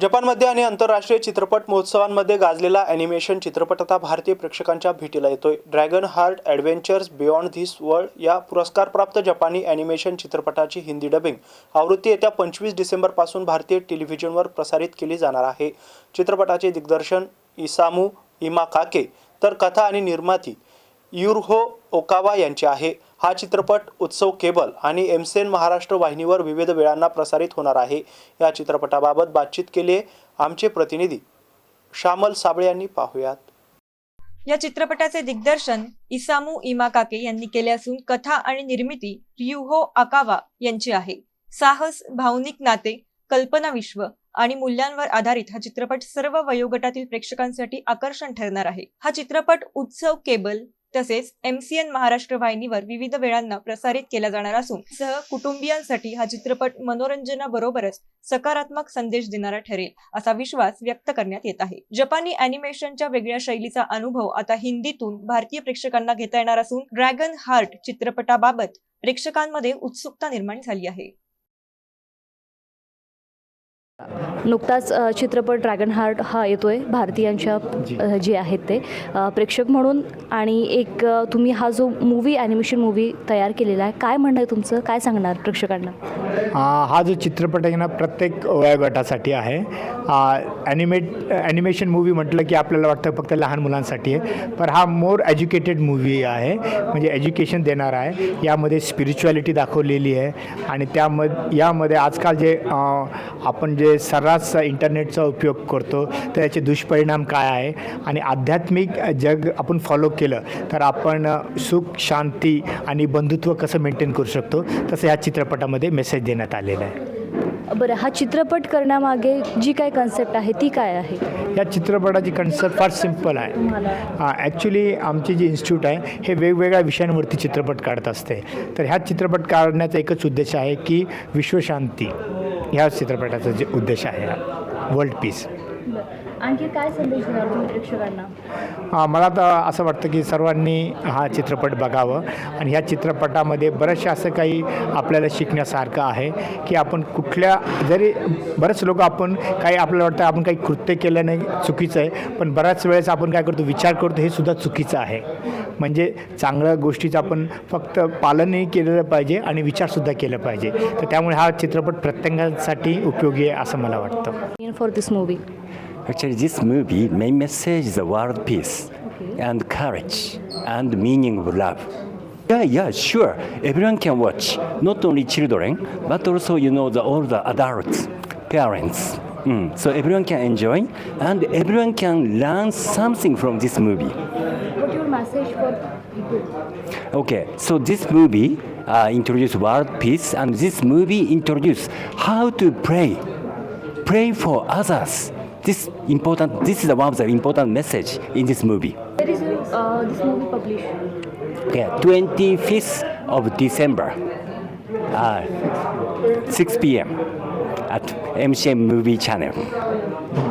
जपानमध्ये आणि आंतरराष्ट्रीय चित्रपट महोत्सवांमध्ये गाजलेला ॲनिमेशन चित्रपट आता भारतीय प्रेक्षकांच्या भेटीला येतोय. Dragon Heart adventures beyond this world या पुरस्कारप्राप्त जपानी ॲनिमेशन चित्रपटाची हिंदी डबिंग आवृत्ती येत्या पंचवीस डिसेंबरपासून भारतीय टेलिव्हिजनवर प्रसारित केली जाणार आहे. चित्रपटाचे दिग्दर्शन इसामू इमाकाके तर कथा आणि निर्माती युरहो ओकावा यांचे आहे. हा चित्रपट उत्सव केबल आणि एमसेन महाराष्ट्र वाहिनीवर विविध वेळांना प्रसारित होणार आहे. या चित्रपटाबाबत बातचीत केली आहे आमचे प्रतिनिधी श्यामल साबळे यांनी. पाहुयात. या चित्रपटाचे दिग्दर्शन इसामू इमाकाके यांनी केले असून कथा आणि निर्मिती रियुहो आकावा यांची आहे. साहस भावनिक नाते कल्पना विश्व आणि मूल्यांवर आधारित हा चित्रपट सर्व वयोगटातील प्रेक्षकांसाठी आकर्षण ठरणार आहे. हा चित्रपट उत्सव केबल तसेच एमसीएन महाराष्ट्र वाहिनीवर विविध वेळांना प्रसारित केला जाणार असून सह कुटुंबियांसाठी हा चित्रपट मनोरंजनाबरोबरच सकारात्मक संदेश देणारा ठरेल असा विश्वास व्यक्त करण्यात येत आहे. जपानी अॅनिमेशनच्या वेगळ्या शैलीचा अनुभव आता हिंदीतून भारतीय प्रेक्षकांना घेता येणार असून ड्रॅगन हार्ट चित्रपटाबाबत प्रेक्षकांमध्ये उत्सुकता निर्माण झाली आहे. नुकताच चित्रपट ड्रॅगन हार्ट हा येतोय. भारतीयांच्या जे. आहेत ते. प्रेक्षक म्हणून आणि एक तुम्ही हा जो मूवी ॲनिमेशन मूवी तयार केलेला आहे काय म्हणणं आहे तुमचं? काय सांगणार प्रेक्षकांना? हा जो चित्रपट आहे ना प्रत्येक वयोगटासाठी आहे. ॲनिमेट ॲनिमेशन मूवी म्हटलं की आपल्याला वाटतं फक्त लहान मुलांसाठी आहे. पण हा मोर एज्युकेटेड मूवी आहे. म्हणजे एज्युकेशन देणार आहे. यामध्ये स्पिरिच्युॲलिटी दाखवलेली आहे. आणि त्यामध्ये यामध्ये आजकाल जे आपण जे सर्रास इंटरनेटचा उपयोग करतो तर याचे दुष्परिणाम काय आहे? आणि आध्यात्मिक जग आपण फॉलो केलं तर आपण सुख शांती आणि बंधुत्व कसं मेंटेन करू शकतो? तसं ह्या चित्रपटामध्ये मेसेज देण्यात आलेला आहे. बरं हा चित्रपट करण्यामागे जी काय कन्सेप्ट आहे ती काय आहे? या चित्रपटाची कन्सेप्ट फार सिंपल आहे. ॲक्च्युली आमची जी इन्स्टिट्यूट आहे हे वेगवेगळ्या विषयांवरती चित्रपट काढत असते. तर ह्या चित्रपट काढण्याचा एकच उद्देश आहे की विश्वशांती. ह्या चित्रपटाचा जे उद्देश आहे वर्ल्ड पीस आणखी काय संदेश देणार तुम्ही प्रेक्षकांना? हा, मला तर असं वाटतं की सर्वांनी हा चित्रपट बघावं. आणि ह्या चित्रपटामध्ये बरंचशा असं काही आपल्याला शिकण्यासारखं आहे की आपण कुठल्या जरी बरेच लोक आपण काही आपल्याला वाटतं आपण काही कृत्य केलं नाही चुकीचं आहे पण बऱ्याच वेळेस आपण काय करतो विचार करतो हे सुद्धा चुकीचं आहे. म्हणजे चांगल्या गोष्टीचं आपण फक्त पालनही केलेलं पाहिजे आणि विचारसुद्धा केलं पाहिजे. तर त्यामुळे हा चित्रपट प्रत्येकासाठी उपयोगी आहे असं मला वाटतं. For this movie Actually, this movie main message is the world peace okay. and courage and meaning of love. Yeah, yeah, sure. Everyone can watch. Not only children, but also you know the older adults, parents. Mm. So everyone can enjoy and everyone can learn something from this movie. What your message for people? Okay, so this movie uh, introduced world peace, and this movie introduced how to pray, pray for others, this important. This is one of the important message in this movie. Where is uh, this movie published? Yeah, 25th of December, uh, 6 p.m. at MCM Movie Channel.